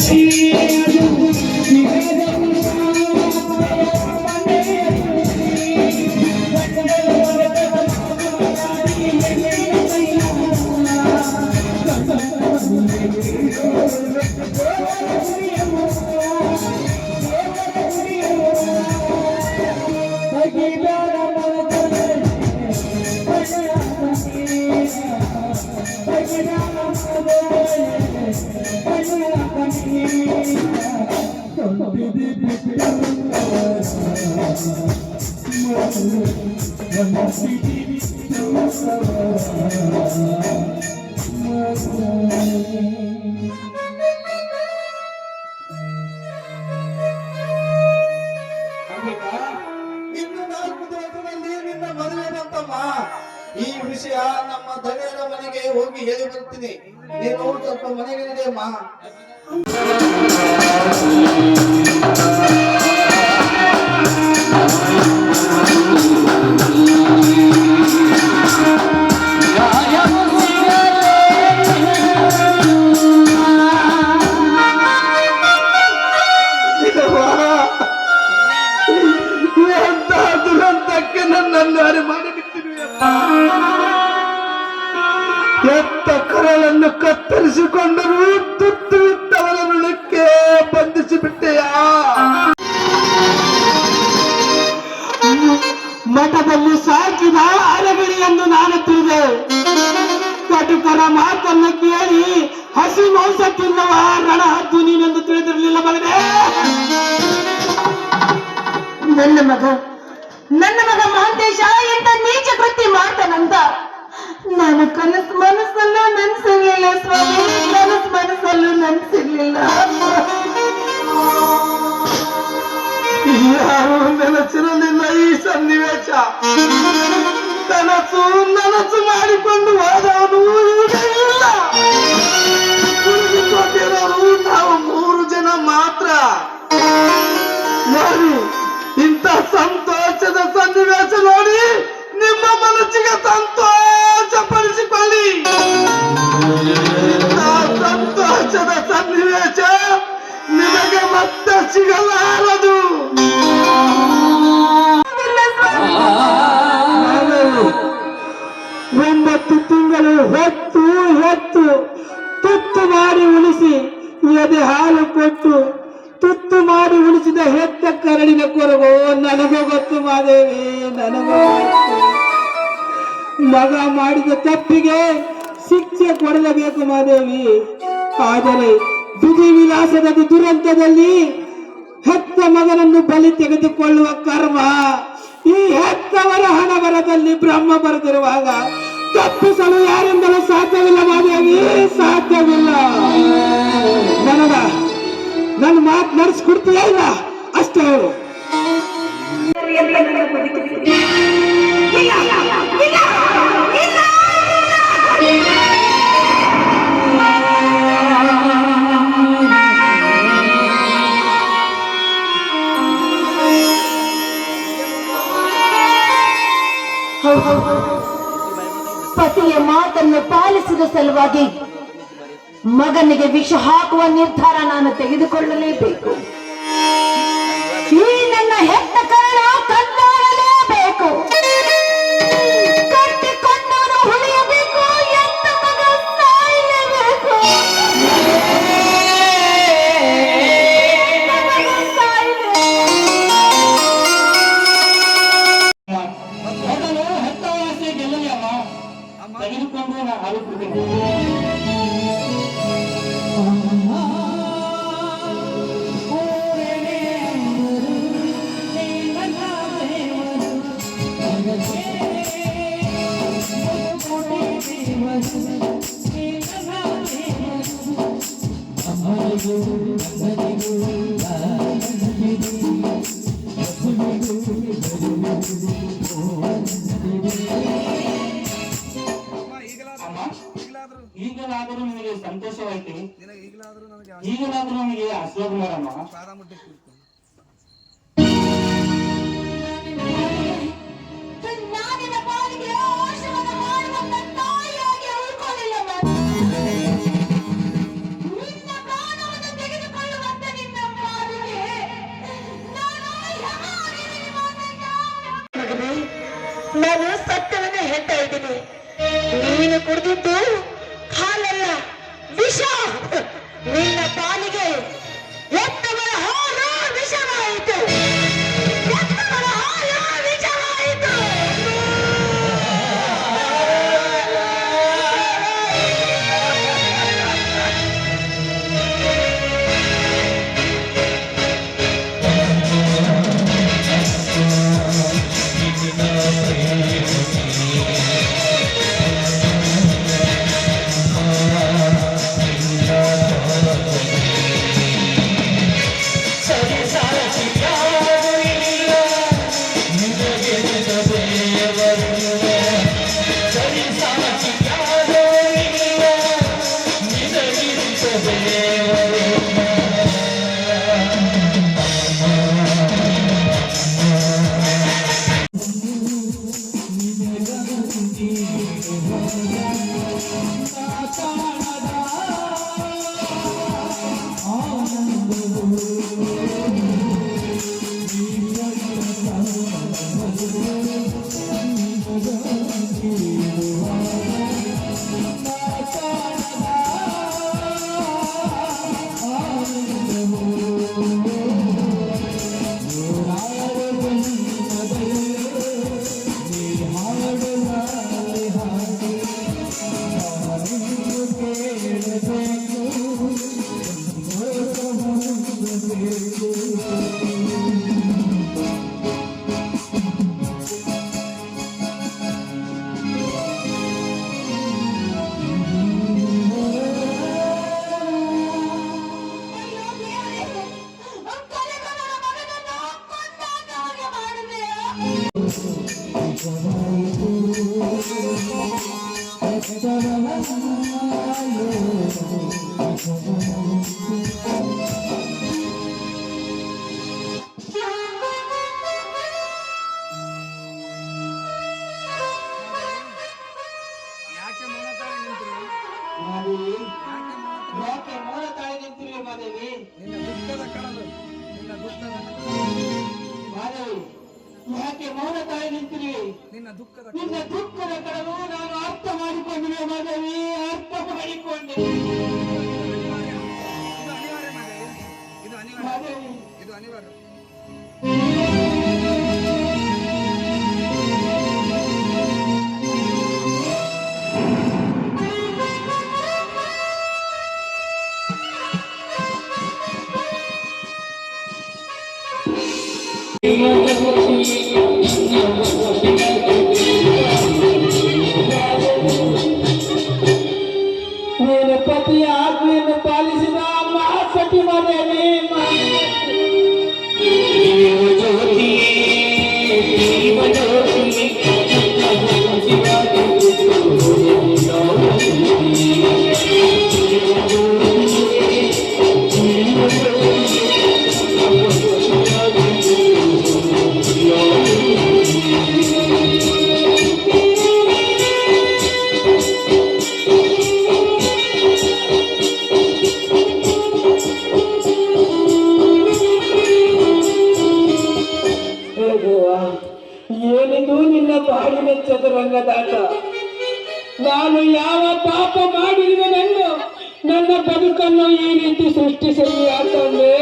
Thank you. ಈ ವಿಷಯ ನಮ್ಮ ದಣಿಯರ ಮನೆಗೆ ಹೋಗಿ ಹೇಳಿ ಬರ್ತೀನಿ ನೀನು ಸ್ವಲ್ಪ ಮನೆಗೆ ನಡೆಯಮ್ಮ ಎತ್ತ ಕರಳನ್ನು ಕತ್ತರಿಸಿಕೊಂಡರೂ ತುತ್ತು ಇದ್ದವರನ್ನುಕ್ಕೆ ಬಂಧಿಸಿ ಮಠದಲ್ಲಿ ಸಾಕಿದ ಅರಗಳಿ ಎಂದು ನಾನು ತಿಳಿದೆ. ಕಟುಕರ ಮಾತನ್ನು ಕೇಳಿ ಹಸಿ ಮಾಂಸ ತಿನ್ನವ ರಣ ಹದ್ದು ನೀನೆಂದು ತಿಳಿದಿರಲಿಲ್ಲ ಮಗನೇ. ನನ್ನ ಮಗ ನನ್ನ ಮಗ ಮಹಂತೇಶ ಎಂತ ನೀಚ ಕೃತಿ ಮಾಡ್ತಾನಂತ ನಾನು ಕನಸು ಮನಸ್ಸಲ್ಲೂ ನೆನ್ಸಿರ್ಲಿಲ್ಲ ಸ್ವಾಮಿ, ಕನಸು ಮನಸ್ಸಲ್ಲೂ ನೆನ್ಸಿರ್ಲಿಲ್ಲ. ಸನ್ನಿವೇಶ. ಕನಸು ನನಸು ಮಾಡಿಕೊಂಡು ಹೋದವನು ಈಗ ಇಲ್ಲ. ಉಳಿದುಕೊಂಡಿರೋರು ನಾವು ಮೂರು ಜನ ಮಾತ್ರ. ನೋಡಿ, ಇಂಥ ಸಂತೋಷದ ಸನ್ನಿವೇಶ ನೋಡಿ. ನಿಮ್ಮ ಮನಸ್ಸಿಗೆ ಸಂತೋಷ ಪಡಿಸಿಕೊಳ್ಳಿ ಇಂಥ ಸಂತೋಷದ ಸನ್ನಿವೇಶ ನಿಮಗೆ ಮತ್ತೆ ಸಿಗಲಾರದು. ಕೊಟ್ಟು ತುತ್ತು ಮಾಡಿ ಉಳಿಸಿದ ಹೆತ್ತ ಕರಡಿನ ಕೊರಗು, ನನಗೆ ಗೊತ್ತು ಮಾದೇವಿ, ನನಗೂ ಮಗ ಮಾಡಿದ ತಪ್ಪಿಗೆ ಶಿಕ್ಷೆ ಕೊಡಲೇಬೇಕು ಮಾದೇವಿ. ಆದರೆ ವಿಧಿ ವಿಲಾಸದ ದುರಂತದಲ್ಲಿ ಹೆತ್ತ ಮಗನನ್ನು ಬಲಿ ತೆಗೆದುಕೊಳ್ಳುವ ಕರ್ಮ ಈ ಹೆತ್ತವರ ಹಣವರದಲ್ಲಿ ಬ್ರಹ್ಮ ಬರೆದಿರುವಾಗ ತಪ್ಪಿಸಲು ಯಾರಿಂದಲೂ ಸಾಧ್ಯವಿಲ್ಲ ಮಾದೇವಿ, ಸಾಧ್ಯವಿಲ್ಲ. ನನಗ ನನ್ನ ಮಾತು ನಡೆಸ್ಕೊಡ್ತೀಯ ಇಲ್ಲ ಅಷ್ಟೇ ಹೇಳು. ಪತಿಯ ಮಾತನ್ನು ಪಾಲಿಸಿದ ಸಲುವಾಗಿ ಮಗನಿಗೆ ವಿಷ ಹಾಕುವ ನಿರ್ಧಾರ ನಾನು ತೆಗೆದುಕೊಳ್ಳಲೇಬೇಕು. ಈ ನಾನು ಸತ್ಯವನ್ನ ಹೇಳ್ತಾ ಇದ್ದೀನಿ. ನೀನು ಕುಡಿದಿದ್ದು ಹಾಲಲ್ಲ ವಿಷ. ನಿನ್ನ away. Thank you. ತಾಳಿ ನಿಂತಿರುವೆ ನಿನ್ನ ದುಃಖದ ನಿನ್ನ ದುಃಖದ ಕಡಲು ನಾನು ಅರ್ಥ ಮಾಡಿಕೊಂಡಿವೆ ಮಾದೇವಿ ಅರ್ಥ ಮಾಡಿಕೊಂಡೆ ಇದು ಅನಿವಾರ್ಯ ಮಾದೇವಿ. ಇದು ಅನಿವಾರ್ಯ ಮಾದೇವಿ ಇದು ಇವತ್ತು ಆಡಿದ ಚದುರಂಗದಾಟ ನಾನು ಯಾವ ಪಾಪ ಮಾಡಿದ ನನ್ನ ಬದುಕನ್ನು ಈ ರೀತಿ ಸೃಷ್ಟಿಸಲಿ ಅಂತಂದ್ರೆ